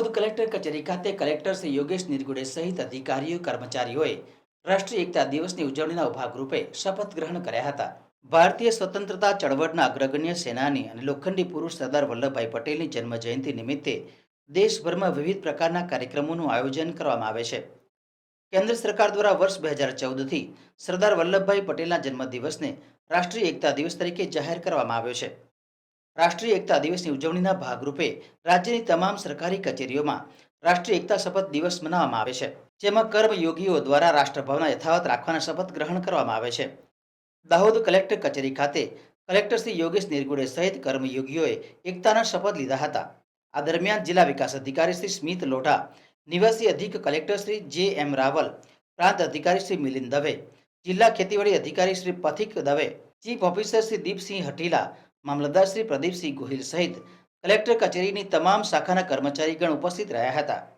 Dahod collector કચેરી ખાતે collector Shri Yogesh Nirgude સહિત અધિકારીઓ, કર્મચારીઓએ રાષ્ટ્રીય એકતા દિવસની ઉજવણીના ભાગરૂપે શપથ ગ્રહણ કર્યા હતા. ભારતીય સ્વતંત્રતા ચળવળના અગ્રગણ્ય સેનાની અને લોખંડી પુરુષ સરદાર વલ્લભભાઈ પટેલની જન્મ જયંતિ નિમિત્તે દેશભરમાં વિવિધ પ્રકારના કાર્યક્રમોનું આયોજન કરવામાં આવે છે. કેન્દ્ર સરકાર દ્વારા વર્ષ બે હજાર ચૌદથી સરદાર વલ્લભભાઈ પટેલના જન્મદિવસને રાષ્ટ્રીય એકતા દિવસ તરીકે જાહેર કરવામાં આવ્યો છે. રાષ્ટ્રીય એકતા દિવસની ઉજવણીના ભાગરૂપે રાજ્યની તમામ સરકારી કચેરીઓમાં રાષ્ટ્રીય એકતા શપથ દિવસ મનાવવામાં આવે છે, જેમાં કર્મયોગીઓ દ્વારા રાષ્ટ્રભાવના યથાવત રાખવાના શપથ ગ્રહણ કરવામાં આવે છે. દાહોદ કલેક્ટર કચેરી ખાતે કલેક્ટર શ્રી યોગેશ નિર્ગુડે સહિત કર્મયોગીઓએ એકતાના શપથ લીધા હતા. આ દરમિયાન જિલ્લા વિકાસ અધિકારી શ્રી સ્મિત લોઢા, નિવાસી અધિક કલેક્ટર શ્રી જે એમ રાવલ, પ્રાંત અધિકારી શ્રી મિલિંદ દવે, જિલ્લા ખેતીવાડી અધિકારી શ્રી પથિક દવે, ચીફ ઓફિસર શ્રી દીપસિંહ હટીલા મામલતદાર શ્રી પ્રદીપસિંહ ગોહિલ સહિત કલેક્ટર કચેરીની તમામ શાખાના કર્મચારીગણ ઉપસ્થિત રહ્યા હતા.